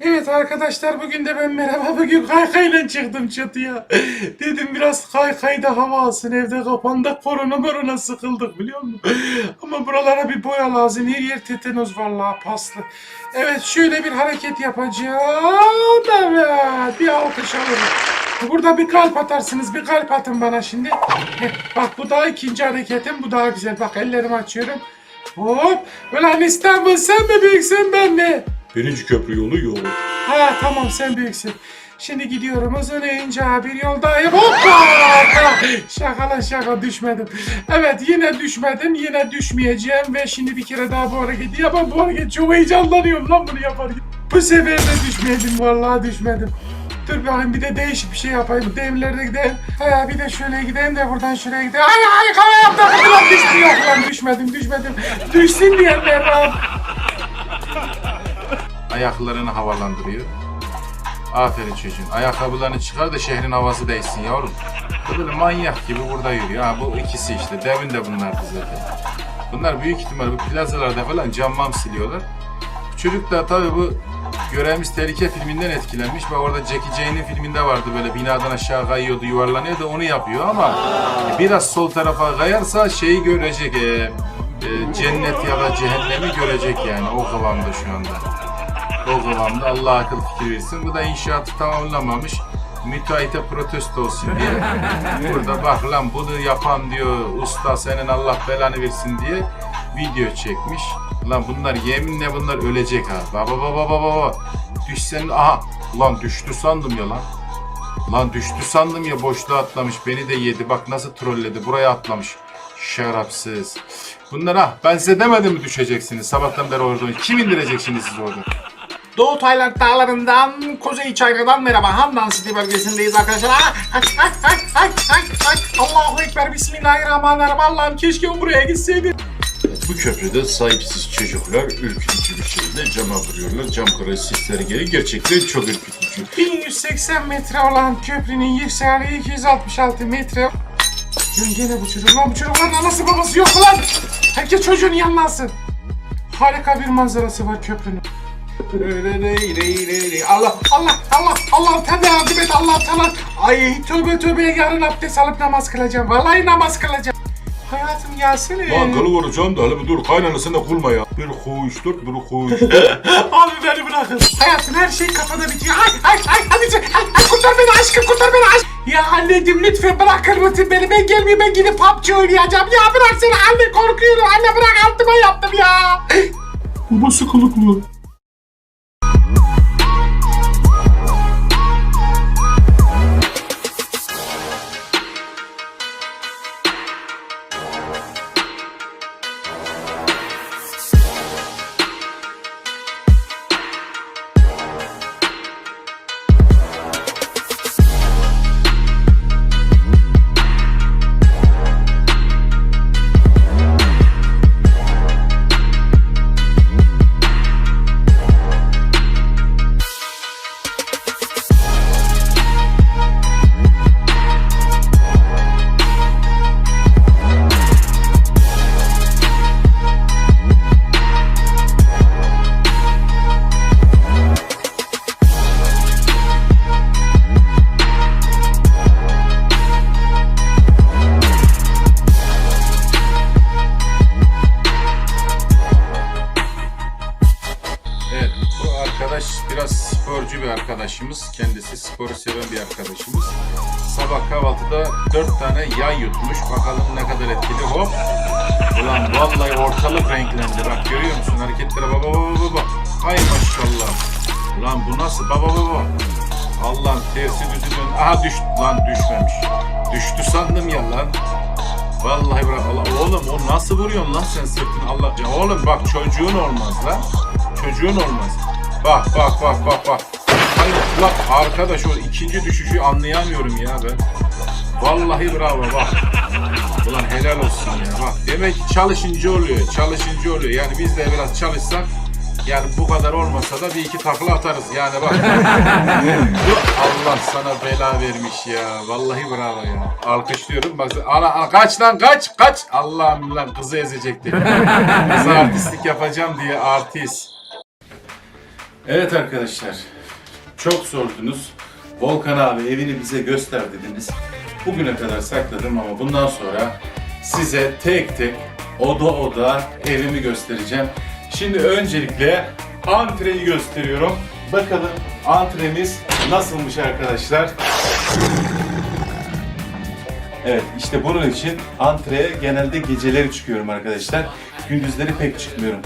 Evet arkadaşlar bugün de ben merhaba bugün kaykayla çıktım çatıya. Dedim biraz kaykayda hava alsın evde kapandık korona morona sıkıldık biliyor musun? Ama buralara bir boya lazım her yer tetanoz vallahi paslı. Evet şöyle bir hareket yapacağım. Evet bir alkış alırım. Burada bir kalp atarsınız bir kalp atın bana şimdi. Heh, bak bu daha ikinci hareketim bu daha güzel. Bak ellerimi açıyorum. Hop. Ulan İstanbul sen mi büyüksün ben mi? Birinci köprü yolu yok. Ha tamam sen büyüksün. Şimdi gidiyorum uzun ince bir yoldayım. Hoppa! Şaka lan şaka düşmedim. Evet yine düşmedim yine düşmeyeceğim ve şimdi bir kere daha bu hareketi yapam. Bu hareket çok heyecanlanıyorum lan bunu yaparken. Bu sefer de düşmedim vallahi düşmedim. Dur bakayım bir de değişik bir şey yapayım. Demirlerde gidelim. Ha, bir de şöyle gideyim de buradan şuraya gideyim. Ay ay kaya yaptım. Lan düştü yok lan düşmedim düşmedim. Düşsün diyenler lan. Ayaklarını havalandırıyor. Aferin çocuğum. Ayakkabılarını çıkar da şehrin havası değsin yavrum. Böyle manyak gibi burada yürüyor. Ha bu ikisi işte. Devin de bunlardı zaten. Bunlar büyük ihtimal bu plazalarda falan cammam siliyorlar. Çocuk da tabii bu Görevimiz Tehlike filminden etkilenmiş. Bak orada Jackie Chan'in filminde vardı böyle binadan aşağı kayıyordu, yuvarlanıyordu onu yapıyor ama biraz sol tarafa kayarsa şeyi görecek. e, e, cennet ya da cehennemi görecek yani o kıvamda şu anda o kıvamda Allah akıl fikir versin. Bu da inşaatı tamamlamamış. Müteahhite protesto olsun diye. Burada bak lan bunu yapan diyor usta senin Allah belanı versin diye video çekmiş. Lan bunlar yeminle bunlar ölecek ha. Baba baba baba baba. Düşsen aha. Lan düştü sandım ya lan. Lan düştü sandım ya boşluğa atlamış. Beni de yedi. Bak nasıl trolledi. Buraya atlamış. Şarapsız. Bunlar ha ben size demedim mi düşeceksiniz sabahtan beri orada. Kim indirecek şimdi sizi oradan? Doğu Tayland dağlarından, Kuzey Çayra'dan merhaba. Handan City bölgesindeyiz arkadaşlar. Ay, ay, ay, ay, ay, ay. Allahu Ekber, Bismillahirrahmanirrahim. Allah'ım keşke buraya gitseydim. Bu köprüde sahipsiz çocuklar ürkütücü bir şekilde cama vuruyorlar. Cam kara sisleri geri gerçekten çok ürkütücü. 1180 metre olan köprünün yüksekliği 266 metre. Lan gene bu çocuk lan bu çocukların anası babası yok lan. Herkes çocuğun yanına alsın. Harika bir manzarası var köprünün. Allah Allah Allah Allah tabi yardım et Allah Allah. Ay tövbe tövbe yarın abdest alıp namaz kılacağım. Vallahi namaz kılacağım. Hayatım gelsene. Lan kalıvereceğim da hele bir dur kaynanasını da kulma ya. Bir kuş dur bir kuş. Abi beni bırakın. Hayatım her şey kafada bitiyor. Ay ay ay hadi ay, ay, kurtar beni aşkım kurtar beni aşkım. Ya anneciğim lütfen bırakır mısın beni? Ben gelmeyeyim ben gidip PUBG oynayacağım. Ya bırak seni anne korkuyorum. Anne bırak altıma yaptım ya. Babası kılıklı. Arkadaş biraz sporcu bir arkadaşımız. Kendisi sporu seven bir arkadaşımız. Sabah kahvaltıda dört tane yay yutmuş. Bakalım ne kadar etkili. Hop! Ulan vallahi ortalık renklendi. Bak görüyor musun hareketlere? Baba baba baba. Hay maşallah. Ulan bu nasıl? Baba baba. Allah'ın tersi düzü. Aha düştü. Lan düşmemiş. Düştü sandım ya lan. Vallahi bırak Allah. Oğlum o nasıl vuruyorsun lan sen sırtını Allah. Ya oğlum bak çocuğun olmaz lan. Çocuğun olmaz. Bak bak bak bak bak. Hayır lan arkadaş o ikinci düşüşü anlayamıyorum ya ben. Vallahi bravo bak. Ulan helal olsun ya bak. Demek ki çalışınca oluyor. Çalışınca oluyor. Yani biz de biraz çalışsak yani bu kadar olmasa da bir iki takla atarız yani bak. Allah sana bela vermiş ya. Vallahi bravo ya. Alkışlıyorum. Bak ana, ana kaç lan kaç kaç. Allah'ım lan kızı ezecekti. Kızı artistlik yapacağım diye artist. Evet arkadaşlar, çok sordunuz. Volkan abi evini bize göster dediniz. Bugüne kadar sakladım ama bundan sonra size tek tek oda oda evimi göstereceğim. Şimdi öncelikle antreyi gösteriyorum. Bakalım antremiz nasılmış arkadaşlar. Evet işte bunun için antreye genelde geceleri çıkıyorum arkadaşlar. Gündüzleri pek çıkmıyorum.